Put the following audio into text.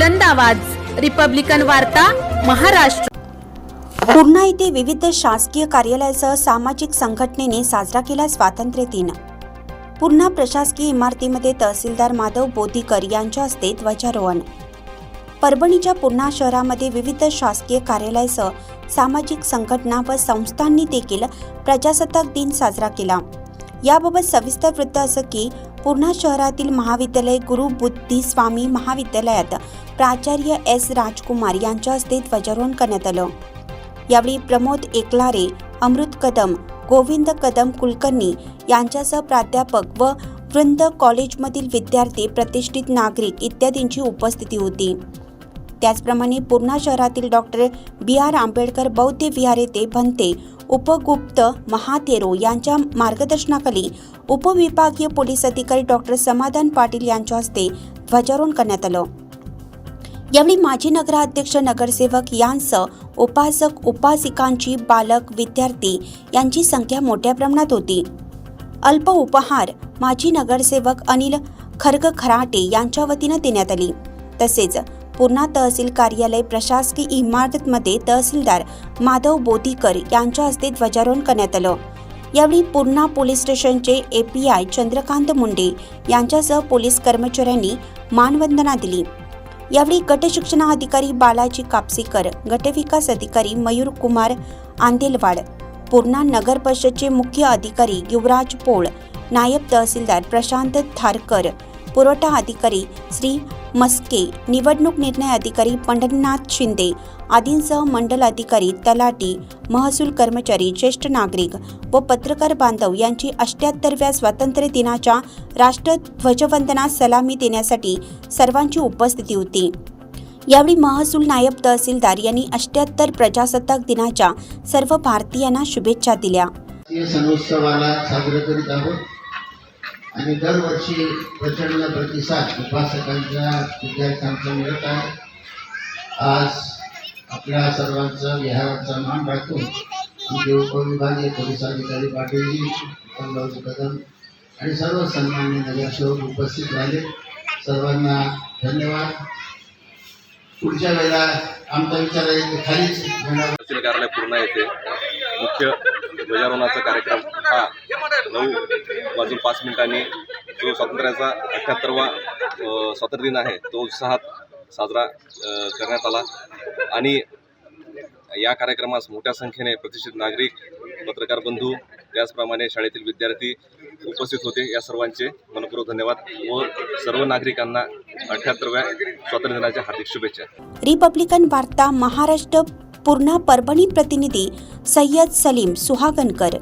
बुलंद आवाज. रिपब्लिकन वार्ता महाराष्ट्र. पूर्णा येथे विविध शासकीय कार्यालयासह सामाजिक संघटनेने साजरा केला स्वातंत्र्य दिन. पूर्णा प्रशासकीय इमारतीमध्ये तहसीलदार माधव बोधीकर यांच्या हस्ते ध्वजारोहण. परभणीच्या पूर्णा शहरामध्ये विविध शासकीय कार्यालयासह सामाजिक संघटना व संस्थांनी देखील प्रजासत्ताक दिन साजरा केला. याबाबत सविस्तर वृत्त असं की पूर्णा शहरातील महाविद्यालय गुरु बुद्धी स्वामी महाविद्यालयात प्राचार्य एस राजकुमार यांच्या हस्ते ध्वजारोहण करण्यात आलं. यावेळी प्रमोद एकलारे अमृत कदम गोविंद कदम कुलकर्णी यांच्यासह प्राध्यापक व वृंद कॉलेजमधील विद्यार्थी प्रतिष्ठित नागरिक इत्यादींची उपस्थिती होती. त्याचप्रमाणे पूर्णा शहरातील डॉक्टर बी आर आंबेडकर बौद्ध विहार येथे भंते उपगुप्त महाथेरो यांच्या मार्गदर्शनाखाली उपविभागीय पोलीस अधिकारी डॉक्टर समाधान पाटील यांच्या हस्ते ध्वजारोहण करण्यात आलं. यावेळी माजी नगराध्यक्ष नगरसेवक यांसह उपासक उपासिकांची बालक विद्यार्थी यांची संख्या मोठ्या प्रमाणात होती. अल्प उपहार माजी नगरसेवक अनिल खर्ग खराटे यांच्या वतीनं देण्यात आली. तसेच पूर्णा तहसील कार्यालय प्रशासकीय इमारतमध्ये तहसीलदार माधव बोधीकर यांच्या हस्ते ध्वजारोहण करण्यात आलं. यावेळी पूर्णा पोलीस स्टेशनचे एपीआय चंद्रकांत मुंडे यांच्यासह पोलीस कर्मचाऱ्यांनी मानवंदना दिली. यावेळी गट शिक्षणाधिकारी बालाजी कापसीकर गटविकास अधिकारी मयूर कुमार आंदेलवाड पूर्णा नगर परिषदचे मुख्य अधिकारी युवराज पोळ नायब तहसीलदार प्रशांत थारकर पुरवठा अधिकारी श्री मस्के निवडणूक निर्णय अधिकारी पंढरीनाथ शिंदे आदींसह मंडल अधिकारी तलाटी महसूल कर्मचारी ज्येष्ठ नागरिक व पत्रकार बांधव यांची अष्ट्याहत्तरव्या स्वातंत्र्य दिनाच्या राष्ट्रध्वजवंदनास सलामी देण्यासाठी सर्वांची उपस्थिती होती. यावेळी महसूल नायब तहसीलदार यांनी अष्ट्याहत्तर प्रजासत्ताक दिनाच्या सर्व भारतीयांना शुभेच्छा दिल्या. आणि दरवर्षी प्रचंड प्रतिसाद उपासकांच्या विद्यार्थ्यांचा मिळत आहे. आज आपल्या सर्वांचा विहाराचा मान राखून आमचे उपविभागीय पोलीस अधिकारी पाटीलजी उत्तमरावजी कदम आणि सर्व सन्मान्य नगरसेवक उपस्थित राहिले. सर्वांना धन्यवाद. पुढच्या वेळेला आमचा विचार आहे की खालीच कार्यालय पूर्णा येथे मुख्य ध्वजारोहणाचा कार्यक्रम हा नऊ वाजून पाच मिनिटांनी जो स्वातंत्र्याचा अठ्ठ्याहत्तरवा स्वातंत्र्य दिन आहे तो उत्साहात साजरा करण्यात आला. आणि या कार्यक्रमास मोठ्या संख्येने प्रतिष्ठित नागरिक पत्रकार बंधू त्याचप्रमाणे शाळेतील विद्यार्थी उपस्थित होते. या सर्वांचे मनपूर्वक धन्यवाद व सर्व नागरिकांना अठ्ठ्याहत्तरव्या स्वातंत्र्य दिनाच्या हार्दिक शुभेच्छा. रिपब्लिकन वार्ता महाराष्ट्र पूर्णा परभणी प्रतिनिधी सय्यद सलीम सुहागनकर